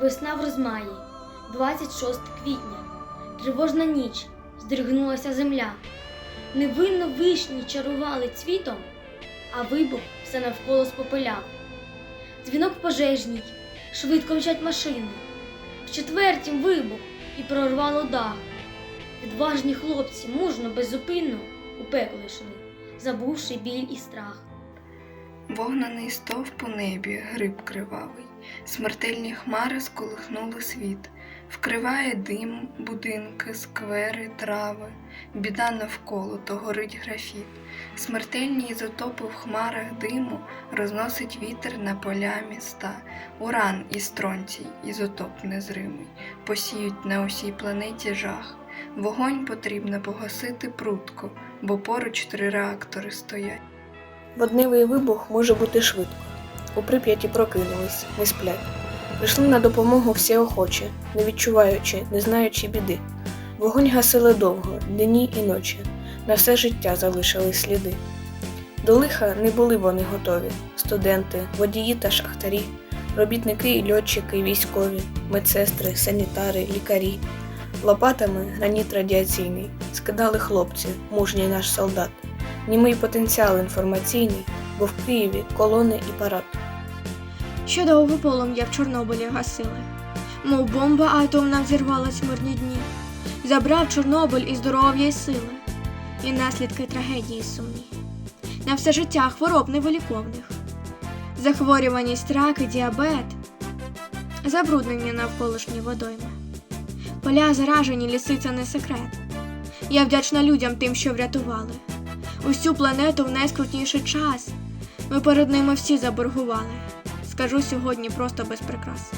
Весна в розмаї, 26 квітня, тривожна ніч, здригнулася земля. Невинно вишні чарували цвітом, а вибух все навколо спопиляв. Дзвінок пожежній, швидко мчать машини. В четвертім вибух і прорвало дах. Відважні хлопці мужно, беззупинно у пекло йшли, забувши біль і страх. Вогнаний стовп у небі, гриб кривавий, смертельні хмари сколихнули світ, вкриває дим, будинки, сквери, трави, біда навколо, то горить графіт. Смертельні ізотопи в хмарах диму розносить вітер на поля міста. Уран і стронцій, ізотоп незримий, посіють на усій планеті жах. Вогонь потрібно погасити прутко, бо поруч три реактори стоять. Водневий вибух може бути швидко. У Прип'яті прокинулись, не сплять. Прийшли на допомогу всі охочі, не відчуваючи, не знаючи біди. Вогонь гасили довго, дні і ночі, на все життя залишили сліди. До лиха не були вони готові студенти, водії та шахтарі, робітники і льотчики, військові, медсестри, санітари, лікарі. Лопатами граніт радіаційний скидали хлопці, мужній наш солдат німий потенціал інформаційний, бо в Києві колони і парад. Що довго полум'я в Чорнобилі гасили, мов бомба атомна взірвалась мирні дні, забрав Чорнобиль і здоров'я і сили, і наслідки трагедії сумні. На все життя хвороб невиліковних, захворюваність, рак і діабет, забруднення навколишні водойми. Поля заражені, ліси це не секрет. Я вдячна людям тим, що врятували. Усю планету в найскрутніший час. Ми перед ними всі заборгували. Скажу сьогодні просто без прикрас.